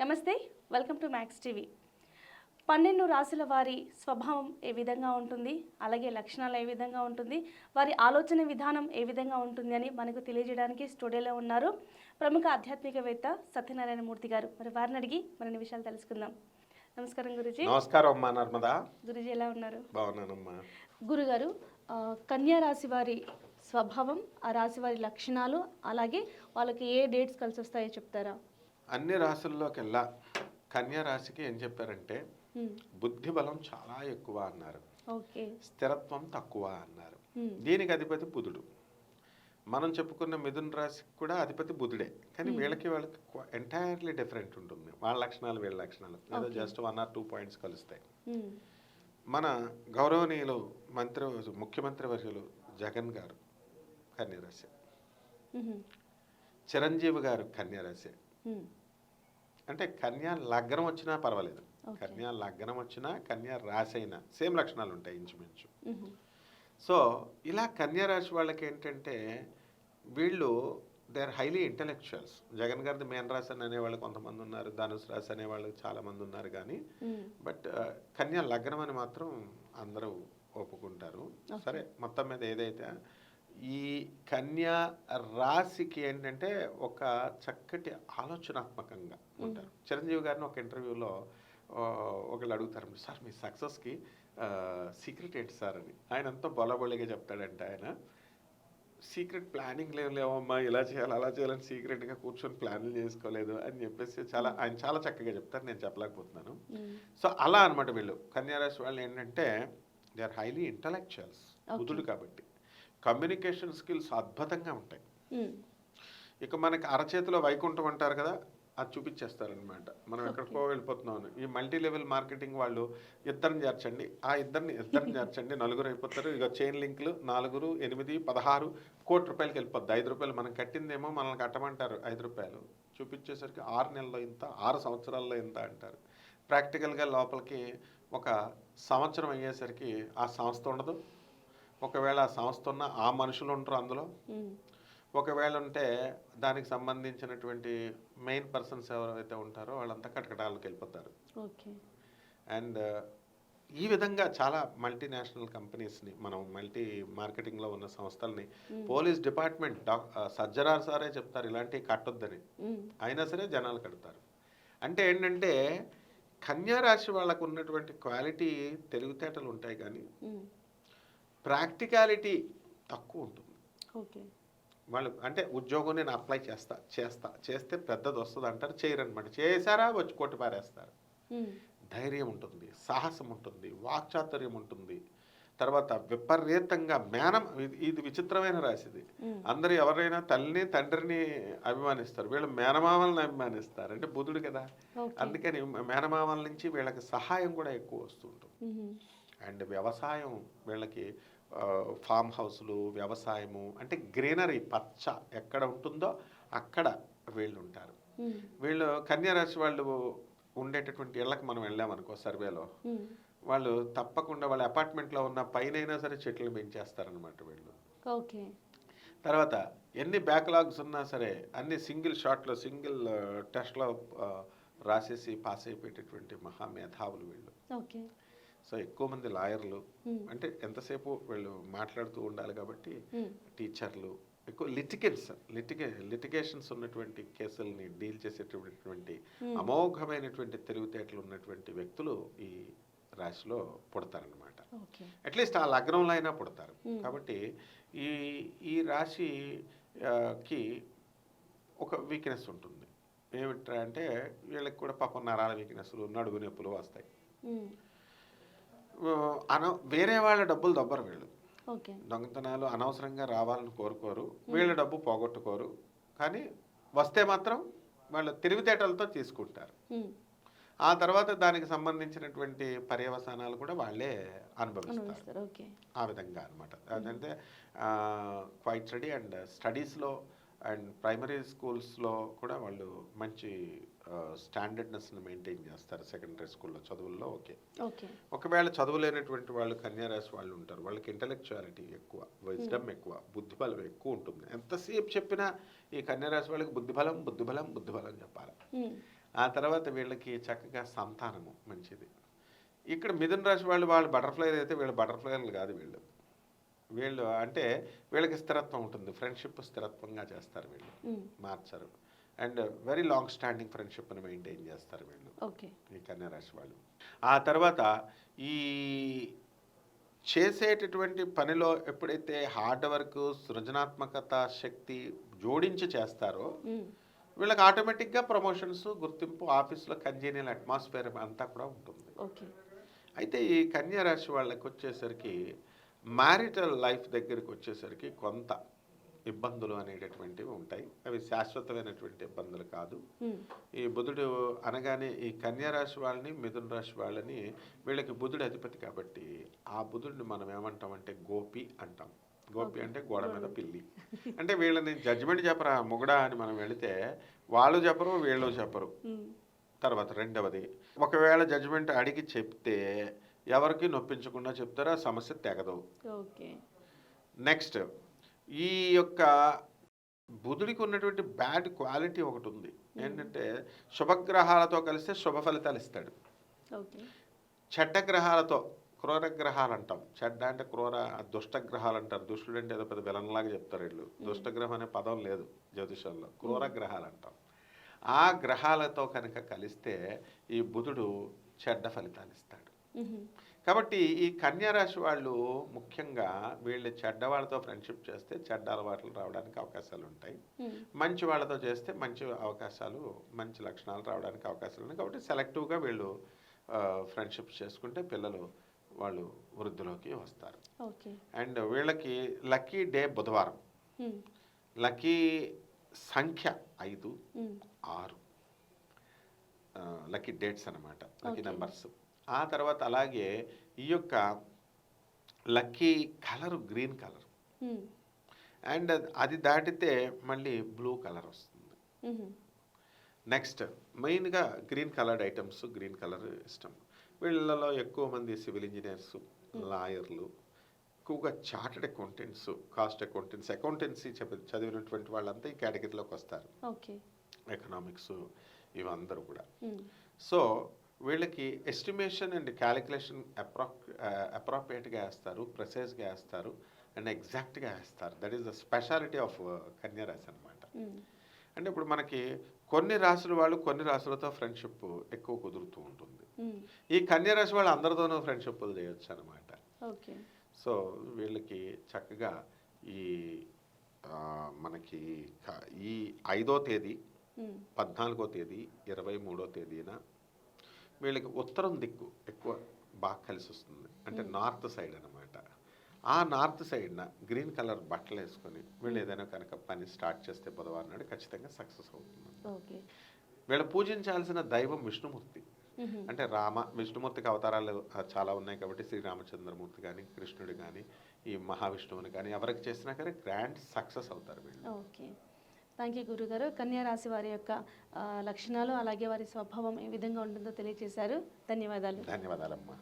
నమస్తే welcome to max TV. పన్నెండు రాశుల వారి స్వభావం ఏ విధంగా ఉంటుంది? అలాగే లక్షణాలు ఏ విధంగా ఉంటుంది? వారి ఆలోచన విధానం ఏ విధంగా ఉంటుంది అని మనకు తెలియజేయడానికి స్టూడియోలో ఉన్నారు ప్రముఖ ఆధ్యాత్మికవేత్త సత్యనారాయణ మూర్తి గారు. మరి వారిని అడిగి మరిన్ని విషయాలు తెలుసుకుందాం. నమస్కారం గురుజీ. నమస్కారం అమ్మా నర్మదా. గురుజీ ఎలా ఉన్నారు? బాగున్నానమ్మా. గురుగారు కన్యా రాశి వారి స్వభావం ఆ రాశి వారి లక్షణాలు అలాగే వాళ్ళకి ఏ డేట్స్ కలిసి వస్తాయో చెప్తారా? అన్ని రాశుల్లోకెల్లా కన్యా రాశికి ఏం చెప్పారంటే బుద్ధి బలం చాలా ఎక్కువ అన్నారు. స్థిరత్వం తక్కువ అన్నారు. దీనికి అధిపతి బుధుడు. మనం చెప్పుకున్న మిథున రాశికి కూడా అధిపతి బుధుడే. కానీ వీళ్ళకి వాళ్ళకి ఎంటైర్లీ డిఫరెంట్ ఉంటుంది. వాళ్ళ లక్షణాలు వీళ్ళ లక్షణాలు. ఏదో just one or two points కలుస్తాయి. మన గౌరవనీయులు మంత్రి ముఖ్యమంత్రి వర్యులు జగన్ గారు కన్యరాశి చిరంజీవి గారు కన్యరాశి అంటే కన్యా లగ్నం వచ్చినా పర్వాలేదు. కన్యా లగ్నం వచ్చినా కన్యా రాశి అయినా సేమ్ లక్షణాలు ఉంటాయి ఇంచుమించు. సో ఇలా కన్యా రాశి వాళ్ళకి ఏంటంటే వీళ్ళు they are highly intellectuals. Jagan గారిది మేన్ రాశి అని అనేవాళ్ళు కొంతమంది ఉన్నారు ధనుసు రాశి అనేవాళ్ళు చాలా మంది ఉన్నారు కానీ బట్ కన్యా లగ్నం అని మాత్రం అందరూ ఒప్పుకుంటారు. సరే మొత్తం మీద ఏదైతే ఈ కన్యా రాశికి ఏంటంటే ఒక చక్కటి ఆలోచనాత్మకంగా ఉంటారు. చిరంజీవి గారిని ఒక ఇంటర్వ్యూలో ఒకళ్ళు అడుగుతారు సార్ మీ సక్సెస్కి సీక్రెట్ ఏంటి సార్ అని? ఆయన ఎంతో బొలబొలిగా చెప్తాడంటే ఆయన. సీక్రెట్ ప్లానింగ్ లేవు లేవమ్మా ఇలా చేయాలి అలా చేయాలని సీక్రెట్గా కూర్చొని ప్లాన్లు చేసుకోలేదు అని చెప్పేసి చాలా ఆయన చాలా చక్కగా చెప్తారు నేను చెప్పలేకపోతున్నాను. సో అలా అన్నమాట వీళ్ళు. కన్యారాశి వాళ్ళు ఏంటంటే దే ఆర్ హైలీ ఇంటలెక్చువల్స్ బుధుడు కాబట్టి. కమ్యూనికేషన్ స్కిల్స్ అద్భుతంగా ఉంటాయి. ఇక మనకి అరచేతిలో వైకుంఠం అంటారు కదా అది చూపించేస్తారనమాట మనం ఎక్కడికో వెళ్ళిపోతున్నాం. ఈ మల్టీ లెవెల్ మార్కెటింగ్ వాళ్ళు ఇద్దరిని చేర్చండి. ఆ ఇద్దరిని ఇద్దరిని చేర్చండి. నలుగురు అయిపోతారు. ఇక చైన్ లింకులు నాలుగురు ఎనిమిది పదహారు కోటి రూపాయలకి వెళ్ళిపోద్ది. ఐదు రూపాయలు మనం కట్టిందేమో మనల్ని కట్టమంటారు ఐదు రూపాయలు. చూపించేసరికి ఆరు నెలల్లో ఇంత ఆరు సంవత్సరాల్లో ఇంత అంటారు. ప్రాక్టికల్గా లోపలికి ఒక సంవత్సరం అయ్యేసరికి ఆ సంస్థ ఉండదు. ఒకవేళ ఆ సంస్థ ఉన్న ఆ మనుషులు ఉంటారు అందులో. ఒకవేళ ఉంటే దానికి సంబంధించినటువంటి మెయిన్ పర్సన్స్ ఎవరైతే ఉంటారో వాళ్ళంతా కటకటాలకు వెళ్ళిపోతారు. అండ్ ఈ విధంగా చాలా మల్టీనేషనల్ కంపెనీస్ని మనం మల్టీ మార్కెటింగ్లో ఉన్న సంస్థల్ని పోలీస్ డిపార్ట్మెంట్ డాక్ సజ్జరార్ సారే చెప్తారు ఇలాంటివి కట్టొద్దని. అయినా సరే జనాలు కడతారు. అంటే ఏంటంటే కన్యా రాశి వాళ్ళకు ఉన్నటువంటి క్వాలిటీ తెలివితేటలు ఉంటాయి కానీ ప్రాక్టికాలిటీ తక్కువ ఉంటుంది. ఓకే. వాళ్ళు అంటే ఉద్యోగం నేను అప్లై చేస్తా చేస్తా చేస్తే పెద్దది వస్తుంది అంటారు చేయరు అనమాట చేశారా వచ్చి కొట్టి పారేస్తారు. ధైర్యం ఉంటుంది సాహసం ఉంటుంది వాక్చాతుర్యం ఉంటుంది. తర్వాత విపరీతంగా మేనం ఇది విచిత్రమైన రాశిది. హ్మ్, అందరు ఎవరైనా తల్లిని తండ్రిని అభిమానిస్తారు. వీళ్ళు మేనమామల్ని అభిమానిస్తారు. అంటే బుధుడు కదా. అందుకని మేనమామల నుంచి వీళ్ళకి సహాయం కూడా ఎక్కువ వస్తుంటుంది అండ్ వ్యవసాయం వీళ్ళకి ఫామ్ హౌస్లు వ్యవసాయము అంటే గ్రీనరీ పచ్చ ఎక్కడ ఉంటుందో అక్కడ వీళ్ళు ఉంటారు. వీళ్ళు కన్యారాశి వాళ్ళు ఉండేటటువంటి ఇళ్ళకి మనం వెళ్ళామనుకో సర్వేలో. వాళ్ళు తప్పకుండా వాళ్ళ అపార్ట్మెంట్లో ఉన్న పైన సరే చెట్లు పెంచేస్తారనమాట వీళ్ళు. ఓకే. తర్వాత ఎన్ని బ్యాక్లాగ్స్ ఉన్నా సరే అన్ని సింగిల్ షాట్లో సింగిల్ టెస్ట్లో రాసేసి పాస్ అయిపోయేటటువంటి మహా మేధావులు వీళ్ళు. ఓకే. సో ఎక్కువ మంది లాయర్లు అంటే ఎంతసేపు వీళ్ళు మాట్లాడుతూ ఉండాలి కాబట్టి టీచర్లు ఎక్కువ లిటికెన్స్ లిటిగే లిటిగేషన్స్ ఉన్నటువంటి కేసుల్ని డీల్ చేసేటటువంటి. అమోఘమైనటువంటి తెలివితేటలు ఉన్నటువంటి వ్యక్తులు ఈ రాశిలో పుడతారనమాట అట్లీస్ట్ ఆ లగ్నంలో అయినా పుడతారు. కాబట్టి ఈ ఈ రాశి ఆ, కి ఒక వీక్నెస్ ఉంటుంది. ఏమిట్రా అంటే వీళ్ళకి కూడా పాపం నరాల వీక్నెస్లు నడుగు నొప్పులు వస్తాయి. అన వేరే వాళ్ళ డబ్బులు దబ్బరు వీళ్ళు. ఓకే. దొంగతనాలు అనవసరంగా రావాలని కోరుకోరు. వీళ్ళ డబ్బు పోగొట్టుకోరు. కానీ వస్తే మాత్రం వాళ్ళు తెలివితేటలతో తీసుకుంటారు. ఆ తర్వాత దానికి సంబంధించినటువంటి పర్యవసానాలు కూడా వాళ్ళే అనుభవిస్తారు. ఆ విధంగా అనమాట అదంటే క్వైట్ స్టడీ అండ్ స్టడీస్లో అండ్ ప్రైమరీ స్కూల్స్లో కూడా వాళ్ళు మంచి స్టాండర్డ్నెస్ని మెయింటైన్ చేస్తారు సెకండరీ స్కూల్లో చదువుల్లో ఓకే ఒకవేళ చదువులేనటువంటి వాళ్ళు కన్యారాశి వాళ్ళు ఉంటారు వాళ్ళకి ఇంటలెక్చువాలిటీ ఎక్కువ విజ్డమ్ ఎక్కువ బుద్ధిబలం ఎక్కువ ఉంటుంది. ఎంతసేపు చెప్పినా ఈ కన్యారాశి వాళ్ళకి బుద్ధిబలం బుద్ధిబలం బుద్ధిబలం చెప్పాలి. హ్మ్, ఆ తర్వాత వీళ్ళకి చక్కగా సంతానము మంచిది. ఇక్కడ మిథున రాశి వాళ్ళు వాళ్ళు బటర్ఫ్లై అయితే వీళ్ళు బటర్ఫ్లైలు కాదు వీళ్ళు. వీళ్ళు అంటే వీళ్ళకి స్థిరత్వం ఉంటుంది ఫ్రెండ్షిప్ స్థిరత్వంగా చేస్తారు వీళ్ళు. మ్మ్. మార్చరు. అండ్ వెరీ లాంగ్ స్టాండింగ్ ఫ్రెండ్షిప్ని మెయింటైన్ చేస్తారు వీళ్ళు. ఓకే. ఈ కన్యా రాశి వాళ్ళు. ఆ తర్వాత ఈ చేసేటటువంటి పనిలో ఎప్పుడైతే హార్డ్ వర్క్ సృజనాత్మకత శక్తి జోడించి చేస్తారో. వీళ్ళకి ఆటోమేటిక్గా ప్రమోషన్స్ గుర్తింపు ఆఫీస్లో కంజీనియల్ అట్మాస్ఫియర్ అంతా కూడా ఉంటుంది. ఓకే. అయితే ఈ కన్యా రాశి వాళ్ళకి వచ్చేసరికి మ్యారిటల్ లైఫ్ దగ్గరికి వచ్చేసరికి కొంత ఇబ్బందులు అనేటటువంటివి ఉంటాయి. అవి శాశ్వతమైనటువంటి ఇబ్బందులు కాదు. ఈ బుధుడు అనగానే ఈ కన్యా రాశి వాళ్ళని మిథున రాశి వాళ్ళని వీళ్ళకి బుధుడు అధిపతి కాబట్టి ఆ బుధుడిని మనం ఏమంటామంటే గోపి అంటాం. గోపి. అంటే గోడ మీద పిల్లి. అంటే వీళ్ళని జడ్జిమెంట్ చెప్పరా? మొగుడా అని మనం వెళితే వాళ్ళు చెప్పరు వీళ్ళు చెప్పరు. తర్వాత రెండవది ఒకవేళ జడ్జిమెంట్ అడిగి చెప్తే ఎవరికి నొప్పించకుండా చెప్తారో ఆ సమస్య తెగదు. ఓకే. నెక్స్ట్ ఈ యొక్క బుధుడికి ఉన్నటువంటి బ్యాడ్ క్వాలిటీ ఒకటి ఉంది. ఏంటంటే శుభగ్రహాలతో కలిస్తే శుభ ఫలితాలు ఇస్తాడు. చెడ్డ గ్రహాలతో క్రూర గ్రహాలు అంటాం. చెడ్డ అంటే క్రూర దుష్ట గ్రహాలు అంటారు. దుష్టుడు అంటే ఏదో పెద్ద విలన్లాగా చెప్తారు వీళ్ళు. దుష్టగ్రహం అనే పదం లేదు జ్యోతిషంలో. క్రూర గ్రహాలు అంటాం. ఆ గ్రహాలతో కనుక కలిస్తే ఈ బుధుడు చెడ్డ ఫలితాలు ఇస్తాడు. కాబట్టి ఈ కన్యా రాశి వాళ్ళు ముఖ్యంగా వీళ్ళు చెడ్డ వాళ్ళతో ఫ్రెండ్షిప్ చేస్తే చెడ్డ అలవాట్లు రావడానికి అవకాశాలు ఉంటాయి. మ్మ్. మంచి వాళ్ళతో చేస్తే మంచి అవకాశాలు మంచి లక్షణాలు రావడానికి అవకాశాలు ఉన్నాయి. కాబట్టి సెలెక్టివ్గా వీళ్ళు ఫ్రెండ్షిప్ చేసుకుంటే పిల్లలు వాళ్ళు వృద్ధిలోకి వస్తారు. అండ్ వీళ్ళకి లక్కీ డే బుధవారం. మ్మ్. లక్కీ సంఖ్య ఐదు మ్మ్. ఆరు. లక్కీ డేట్స్ అన్నమాట. లక్కీ. నెంబర్స్. ఆ తర్వాత అలాగే ఈ యొక్క lucky colour green colour. And అది దాటితే మళ్ళీ బ్లూ కలర్ వస్తుంది. నెక్స్ట్ మెయిన్గా green coloured items green colour ఇష్టం. వీళ్ళలో ఎక్కువ మంది సివిల్ ఇంజనీర్స్ లాయర్లు ఎక్కువగా chartered accountants cost accountants accountancy చదివినటువంటి వాళ్ళంతా ఈ కేటగిరీలోకి వస్తారు. ఎకనామిక్స్ ఇవందరూ కూడా. సో వీళ్ళకి ఎస్టిమేషన్ అండ్ క్యాలిక్యులేషన్ అప్రా అప్రాప్రియేట్గా వేస్తారు ప్రెసైజ్గా వేస్తారు అండ్ ఎగ్జాక్ట్గా వేస్తారు that is the speciality of కన్యారాశి అనమాట మ్మ్. అంటే ఇప్పుడు మనకి కొన్ని రాసుల వాళ్ళు కొన్ని రాసులతో ఫ్రెండ్షిప్ ఎక్కువ కుదురుతూ ఉంటుంది మ్మ్. ఈ కన్యారాశి వాళ్ళు అందరితోనూ ఫ్రెండ్షిప్ చేయొచ్చు అనమాట ఓకే సో వీళ్ళకి చక్కగా ఈ మనకి ఈ ఐదో తేదీ మ్మ్. పద్నాలుగో తేదీ ఇరవై మూడో తేదీన వీళ్ళకి ఉత్తరం దిక్కు ఎక్కువ బాగా కలిసి వస్తుంది. అంటే నార్త్ సైడ్ అనమాట ఆ నార్త్ సైడ్న గ్రీన్ కలర్ బట్టలు వేసుకొని వీళ్ళు ఏదైనా కనుక పని స్టార్ట్ చేస్తే బుధవారం నాడు ఖచ్చితంగా సక్సెస్ అవుతుంది. ఓకే. వీళ్ళు పూజించాల్సిన దైవం విష్ణుమూర్తి. అంటే రామ విష్ణుమూర్తికి అవతారాలు చాలా ఉన్నాయి కాబట్టి శ్రీరామచంద్రమూర్తి కానీ కృష్ణుడు కానీ ఈ మహావిష్ణువుని కానీ ఎవరికి చేసినా కానీ గ్రాండ్ సక్సెస్ అవుతారు వీళ్ళు. ఓకే. థ్యాంక్ యూ గురుగారు. కన్యా రాశి వారి యొక్క లక్షణాలు అలాగే వారి స్వభావం ఏ విధంగా ఉంటుందో తెలియజేశారు ధన్యవాదాలు. ధన్యవాదాలమ్మా.